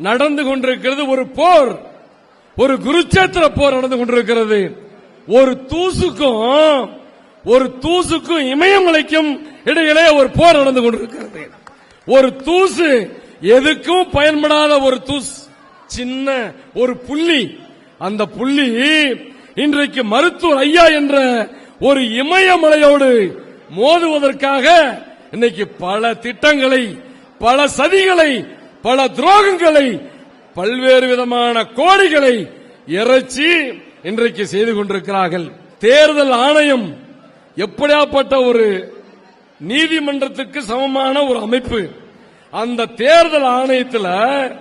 நடந்து கொண்டிருக்கிறது ஒரு போர். ஒரு குருச்சேத்திர போர் நடந்து கொண்டிருக்கிறது. ஒரு தூசுக்கும் ஒரு தூசுக்கும் இமயமலைக்கும் இடையிலே ஒரு போர் நடந்து கொண்டிருக்கிறது. ஒரு தூசு எதுக்கும் பயன்படாத ஒரு தூசு சின்ன ஒரு புள்ளி. அந்த புள்ளி இன்றைக்கு மருத்துவர் ஐயா என்ற ஒரு இமயமலையோடு மோதுவதற்காக இன்னைக்கு பல திட்டங்களை பல சதிகளை பல துரோகங்களை பல்வேறு விதமான கோடிகளை இறைச்சி இன்றைக்கு செய்து கொண்டிருக்கிறார்கள். தேர்தல் ஆணையம் எப்படியாப்பட்ட ஒரு நீதிமன்றத்துக்கு சமமான ஒரு அமைப்பு அந்த தேர்தல் ஆணையத்தில்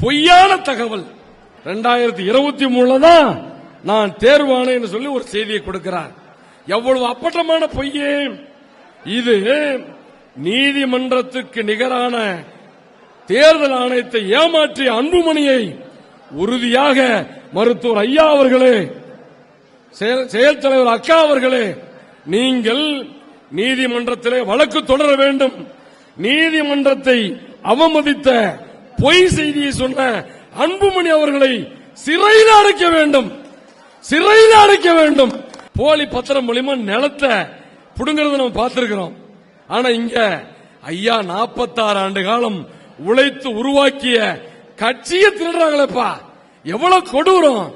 பொய்யான தகவல். ரெண்டாயிரத்தி இருபத்தி மூணுல தான் நான் தேர்வு சொல்லி ஒரு செய்தியை கொடுக்கிறார். எவ்வளவு அப்பட்டமான பொய்யே! இது நீதிமன்றத்துக்கு நிகரான தேர்தல் ஆணையத்தை ஏமாற்றிய அன்புமணியை உறுதியாக மருத்துவர் ஐயா அவர்களே செயல் தலைவர் அக்கா அவர்களே நீங்கள் நீதிமன்றத்திலே வழக்கு தொடர வேண்டும். நீதிமன்றத்தை அவமதித்த பொய் செய்தியை சொன்ன அன்புமணி அவர்களை சிறையில் அடைக்க வேண்டும். சிறையில் அடைக்க வேண்டும். போலி பத்திரம் மூலியமா நிலத்தை புடுங்கிறத நம்ம பார்த்திருக்கிறோம். ஆனா இங்க ஐயா 46 ஆண்டு காலம் உழைத்து உருவாக்கிய கட்சியை திருடுறாங்களேப்பா. எவ்வளவு கொடூரம்.